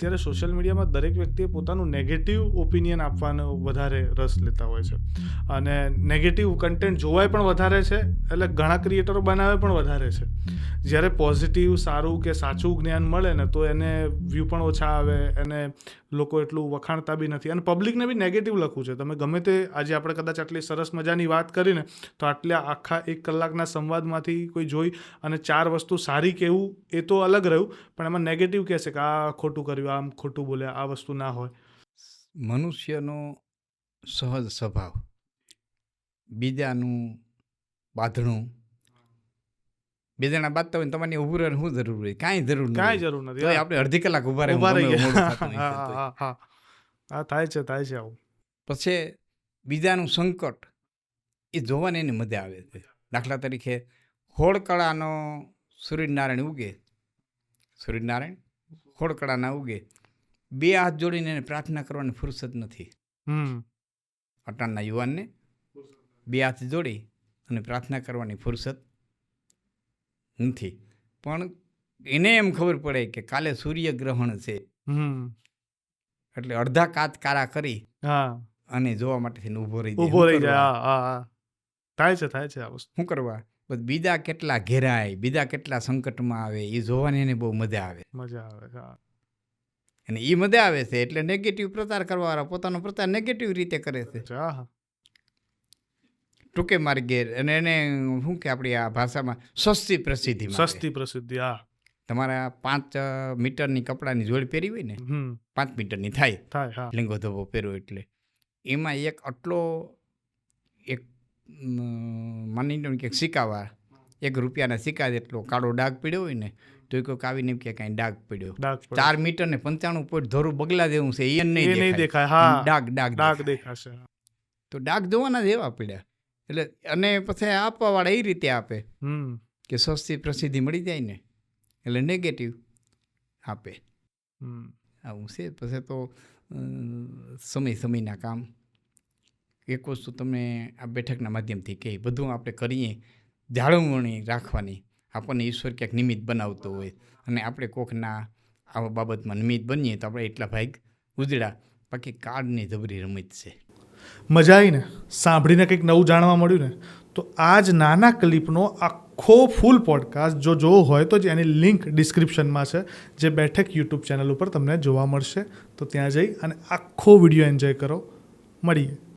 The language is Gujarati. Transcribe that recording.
ત્યારે સોશિયલ મીડિયામાં દરેક વ્યક્તિએ પોતાનું નેગેટિવ ઓપિનિયન આપવાનો વધારે રસ લેતા હોય છે. અને નેગેટિવ કન્ટેન્ટ જોવાય પણ વધારે છે, એટલે ઘણા ક્રિએટરો બનાવે પણ વધારે છે. જ્યારે પોઝિટિવ સારું કે સાચું જ્ઞાન મળે ને, તો એને વ્યૂ પણ ઓછા આવે, એને લોકો એટલું વખાણતા બી નથી. અને પબ્લિકને બી નેગેટિવ લખવું છે. તમે ગમે તે આજે આપણે કદાચ આટલી સરસ મજાની વાત કરીને, તો આટલા આખા એક કલાકના સંવાદમાંથી કોઈ જોઈ અને ચાર વસ્તુ સારી કહેવું એ તો અલગ રહ્યું, પણ એમાં નેગેટિવ કહેશે કે આ ખોટું કર્યું આમ ખોટું બોલ્યા આ વસ્તુ ના હોય. મનુષ્યનો સહજ સ્વભાવ. બીજાનું બાંધણું. બીજાના બાંધતા હોય તમારે ઊભું રહેવાની શું જરૂર હોય? કાંઈ જરૂર કાંઈ જરૂર નથી આપણે અડધી કલાક ઊભા રહે ઊભા રહી હા થાય છે થાય છે આવું. પછી બીજાનું સંકટ એ જોવાની એની મજા આવે છે. દાખલા તરીકે હોળકળાનો સૂર્યનારાયણ ઉગે. સૂર્યનારાયણ? હોળકળાના ઉગે. બે હાથ જોડીને એને પ્રાર્થના કરવાની ફુરસદ નથી. અટાણના યુવાનને બે હાથ જોડી અને પ્રાર્થના કરવાની ફુરસદ નથી. પણ એને એમ ખબર પડે કે કાલે સૂર્યગ્રહણ છે. હમ. એટલે અડધા કાચ કારા કરી અને જોવા માટે ઊભો રહી. ઊભો રહી જાય થાય છે થાય છે આ વસ્તુ. શું કરવા? બીજા કેટલા ઘેરાય બીજા કેટલા સંકટમાં આવે એ જોવાની એને બહુ મજા આવે. મજા આવે અને એ મજા આવે છે એટલે નેગેટિવ પ્રચાર કરવાવાળા પોતાનો પ્રચાર નેગેટિવ રીતે કરે છે. ટૂંકે માર્ગે અને એને શું કે આપણી આ ભાષામાં સસ્તી પ્રસિદ્ધિ સસ્તી પ્રસિદ્ધિ હા. તમારા પાંચ મીટરની કપડાની જોડી પહેરી હોય ને પાંચ મીટરની થાય. થાય હા. લીંગો ધોબો પહેરો એટલે. એમાં એક આટલો એક માની લો કે સિક્કાવાર એક રૂપિયાના સિક્કા જેટલો કાળો ડાઘ પડ્યો હોય ને તો કોઈક આવીને એમ કે કાંઈ ડાઘ પડ્યો. ચાર મીટર ને પંચાણું પોઈન્ટ ધોરું બગલા જેવું છે એ નહીં દેખાય. ડાઘ ડાઘ ડાઘ દેખાશે તો ડાઘ જોવાના જ એવા પડ્યા. એટલે અને પછી આપવાવાળા એ રીતે આપે. કે સસ્તી પ્રસિદ્ધિ મળી જાય ને એટલે નેગેટિવ આપે. આવું છે. પછી તો સમય સમયના કામ. એક વસ્તુ તમને આ બેઠકના માધ્યમથી કહે, બધું આપણે કરીએ, જાળવણી રાખવાની. આપણને ઈશ્વર ક્યાંક નિમિત્ત બનાવતો હોય અને આપણે કોકના આવા બાબતમાં નિમિત્ત બનીએ તો આપણે એટલા ભાગ ઉજળા. બાકી કાર્ડની જબરી રમત છે. મજા આવી ને સાંભળીને કંઈક નવું જાણવા મળ્યું ને, તો આ જ નાના ક્લિપનો આખો ફૂલ પોડકાસ્ટ જો જોવો હોય તો જ એની લિંક ડિસ્ક્રિપ્શનમાં છે, જે બેઠક યુટ્યુબ ચેનલ ઉપર તમને જોવા મળશે. તો ત્યાં જઈ અને આખો વીડિયો એન્જોય કરો. મળીએ.